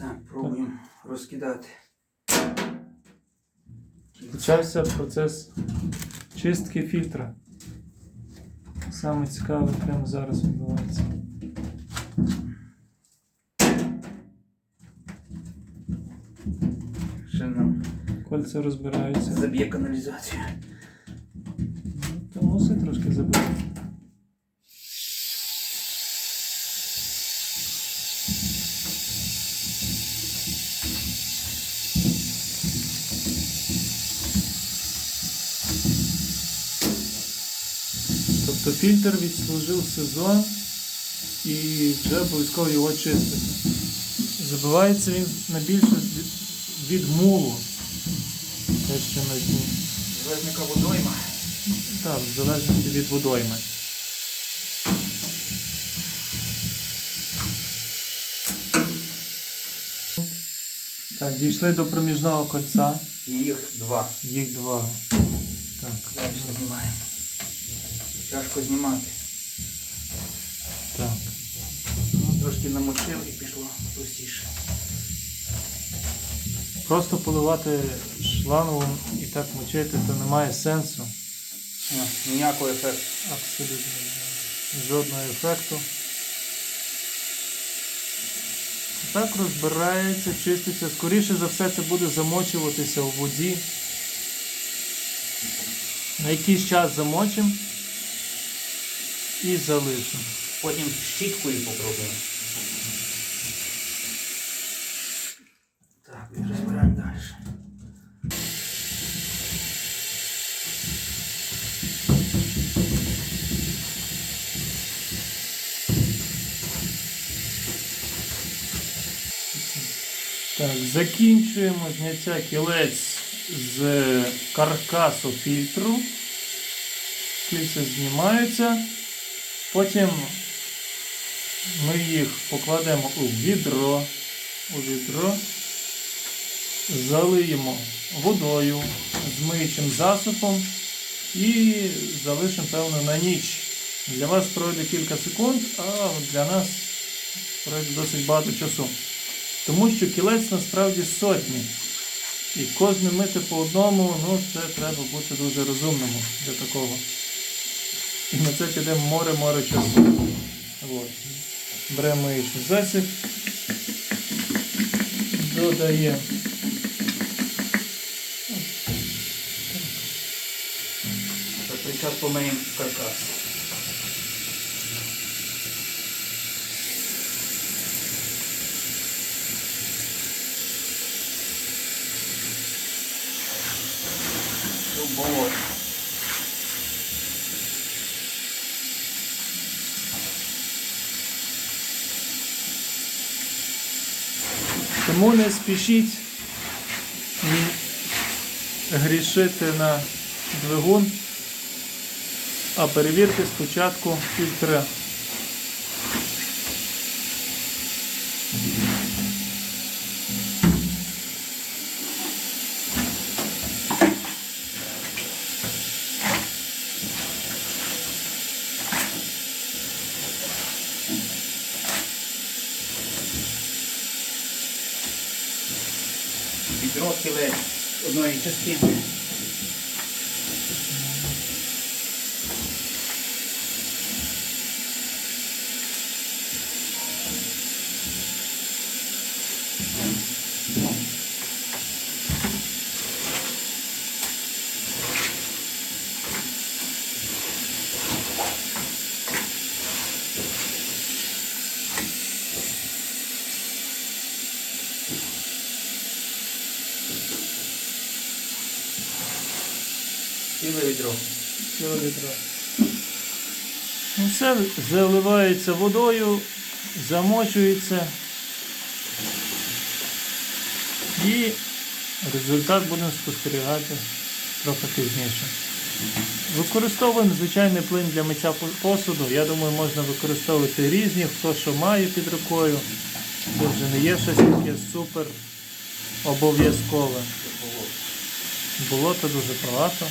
Так, пробуємо розкидати. Почався процес чистки фільтра. Саме цікаве прямо зараз відбувається. Ще нам Кольця розбираються. заб'є каналізацію. Та мусить трошки забити. Тобто фільтр відслужив сезон і вже обов'язково його чистити. Забивається він найбільше від, від мулу. Те, що на дні. Звезника водойма. Так, в залежності від водойми. Так, дійшли до проміжного кольця. Їх два. Їх два. Так. Далі знімаємо. Тяжко знімати. Так. Ну, Трошки намочив і пішло простіше. Просто поливати шлангом і так мочити, то немає сенсу. О, Ніякого ефекту. Абсолютно жодного ефекту. Так розбирається, чиститься. Скоріше за все це буде замочуватися у воді. На якийсь час замочимо і залишимо. Потім щіткою попробуємо. Так, і розбираємо далі. Так, закінчуємо зняття кілець з каркасу фільтру. Кільця знімаються. Потім ми їх покладемо у відро. У відро. Залиємо водою з миючим засобом і залишимо, певно, на ніч. Для вас пройде кілька секунд, а для нас пройде досить багато часу. Тому що кілець насправді сотні. І кожне мити по одному, ну це треба бути дуже розумним для такого. І на це піде море-море часу. От. Беремо миючий засіб. Додаємо. За той час помиємо каркас. Болото. Тому не спішіть грішити на двигун, а перевірте спочатку фільтри. Відро кілець одної частини. Ціле відро. Ціле відро. Ну, Все заливається водою, замочується. І результат будемо спостерігати трохи пізніше. Використовуємо звичайний плин для миття посуду. Я думаю, можна використовувати різні, хто що має під рукою. Це вже не є щось таке супер обов'язкове. Болота дуже багато.